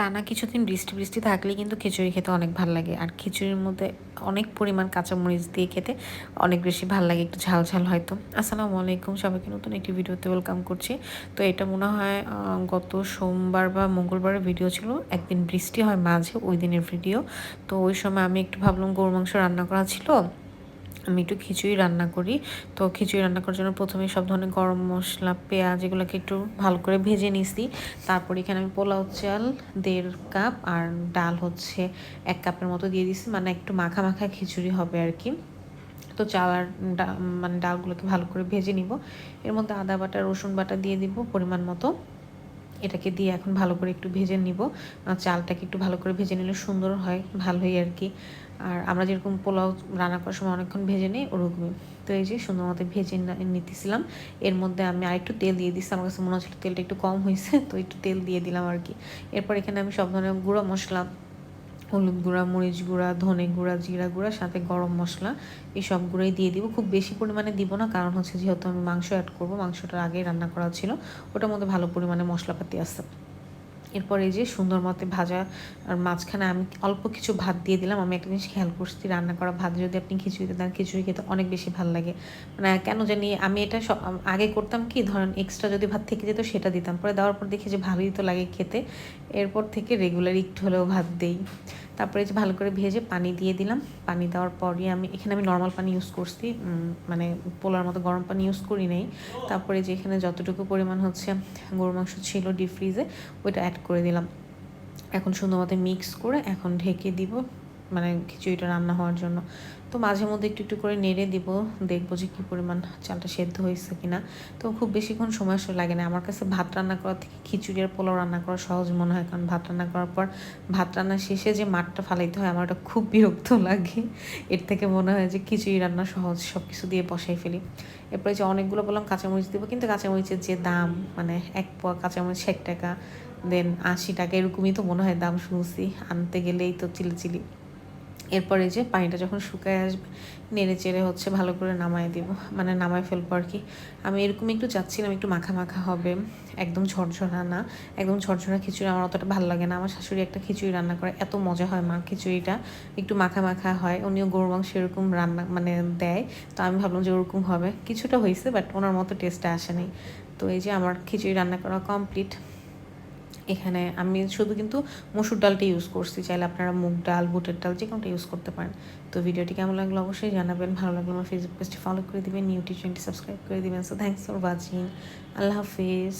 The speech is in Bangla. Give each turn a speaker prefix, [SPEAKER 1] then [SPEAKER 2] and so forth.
[SPEAKER 1] টানা কিছুদিন বৃষ্টি বৃষ্টি থাকলে কিন্তু খিচুড়ি খেতে অনেক ভালো লাগে। আর খিচুড়ির মধ্যে অনেক পরিমাণ কাঁচামরিচ দিয়ে খেতে অনেক বেশি ভালো লাগে, একটু ঝাল ঝাল হয়তো। আসসালামু আলাইকুম সবাইকে, নতুন একটি ভিডিওতে ওয়েলকাম করছি। তো এটা মনে হয় গত সোমবার বা মঙ্গলবারের ভিডিও ছিল, একদিন বৃষ্টি হয় মাঝে, ওই দিনের ভিডিও তো ওই সময় আমি একটু ভাবলাম গরু মাংস রান্না করা ছিল। আমি একটু খিচুড়ি রান্না করি। তো খিচুড়ি রান্না করার জন্য প্রথমে সব ধরনের গরম মশলা, পেঁয়াজ এগুলোকে একটু ভালো করে ভেজে নিছি। তারপর এখানে আমি পোলাও চাল, দেড় কাপ আর ডাল হচ্ছে এক কাপের মতো দিয়ে দিছি। মানে একটু মাখা মাখা খিচুড়ি হবে আর কি। তো চাল আর মানে ডালগুলোকে ভালো করে ভেজে নিব। এর মধ্যে আদা বাটা, রসুন বাটা দিয়ে দিব পরিমাণ মতো। এটাকে দিয়ে এখন ভালো করে একটু ভেজে নিব। চালটাকে একটু ভালো করে ভেজে নিলে সুন্দর হয়, ভালোই আর কি। আর আমরা যেরকম পোলাও রান্না করার সময় অনেকক্ষণ ভেজে নিই, ওরকমই। তো এই যে সুন্দর মতো ভেজে নিতেছিলাম। এর মধ্যে আমি আরেকটু তেল দিয়ে দিচ্ছি আমার কাছে মনে হচ্ছিল তেলটা একটু কম হয়েছে তো একটু তেল দিয়ে দিলাম আর কি। এরপর এখানে আমি সব ধরনের গুঁড়ো মশলা হলুদ গুঁড়া, মরিচ গুঁড়া, ধনে গুঁড়া, জিরা গুঁড়া, সাথে গরম মশলা, এই সবগুলোই দিয়ে দিব। খুব বেশি পরিমাণে দিব না, কারণ হচ্ছে যেহেতু আমি মাংস অ্যাড করব মাংসটার আগেই রান্না করা ছিল, ওটার মধ্যে ভালো পরিমাণে মশলাপাতি আছে। এরপর এই যে সুন্দর মতে ভাজা, আর মাঝখানে আমি অল্প কিছু ভাত দিয়ে দিলাম। আমি একটা জিনিস খেয়াল করছি, রান্না করা ভাত যদি আপনি খিচুড়িতে দেন, খিচুড়ি খেতে অনেক বেশি ভালো লাগে। মানে কেন জানি আমি এটা আগে করতাম কি, ধরেন এক্সট্রা যদি ভাত থেকে যেত সেটা দিতাম। পরে দেওয়ার পর দেখি যে ভালোই তো লাগে খেতে। এরপর থেকে রেগুলার একটু হলেও ভাত দেই। তারপরে যে ভালো করে ভেজে পানি দিয়ে দিলাম। পানি দেওয়ার পরই আমি, এখানে আমি নর্মাল পানি ইউজ করছি মানে পোলার মতো গরম পানি ইউজ করি নাই। তারপরে যে এখানে যতটুকু পরিমাণ হচ্ছে গরু মাংস ছিল ডিপ ফ্রিজে ওইটা অ্যাড করে দিলাম। এখন সুন্দর মতো মিক্স করে এখন ঢেকে দিব। মানে খিচুড়িটা রান্না হওয়ার জন্য। তো মাঝে মধ্যে একটু একটু করে নেড়ে দিব, দেখব যে কী পরিমাণ চালটা সেদ্ধ হয়েছে কিনা। তো খুব বেশিক্ষণ সময় লাগে না। আমার কাছে ভাত রান্না করার থেকে খিচুড়ি আর পোলাও রান্না করা সহজ মনে হয়। কারণ ভাত রান্না করার পর ভাত রান্না শেষে যে মাঠটা ফালাইতে হয়, আমার ওটা খুব বিরক্ত লাগে। এর থেকে মনে হয় যে খিচুড়ি রান্না সহজ সব কিছু দিয়ে বসাই ফেলি। এরপরে যে অনেকগুলো বললাম কাঁচামরিচ দিব, কিন্তু কাঁচামরিচের যে দাম মানে এক পোয়া কাঁচামরিচ ষাট টাকা, দেন আশি টাকা, এরকমই তো মনে হয় দাম শুনছি। আনতে গেলেই তো চিলি চিলি এরপরে যে পানিটা যখন শুকায় আসবে, নেড়ে চেড়ে হচ্ছে ভালো করে নামায় দিব মানে নামায় ফেলব আর কি। আমি এরকম একটু চাচ্ছিলাম, একটু মাখা মাখা হবে, একদম ঝরঝরা না, একদম ঝরঝরা খিচুড়ি, আমার অতটা ভালো লাগে না। আমার শাশুড়ি একটা খিচুড়ি রান্না করে, এত মজা হয় মার খিচুড়িটা, একটু মাখা মাখা হয়, উনিও গরু মাংস এরকম রান্না মানে দেয়, তো আমি ভাবলাম যে ওরকম হবে। কিছুটা হয়েছে বাট ওনার মতো টেস্টটা আসেনি তো এই যে আমার খিচুড়ি রান্না করা কমপ্লিট এখানে আমি শুধু কিন্তু মসুর ডালটা ইউজ করছি। চাইলে আপনারা মুগ ডাল, বুটের ডাল যে কোনোটা ইউজ করতে পারেন। তো ভিডিওটি কেমন লাগল অবশ্যই জানাবেন। ভালো লাগল আমার ফেসবুক পেজটি ফলো করে দেবেন ইউটিউব চ্যানেলটি সাবস্ক্রাইব করে দেবেন। সো থ্যাংকস ফর ওয়াচিং আল্লাহ হাফিজ।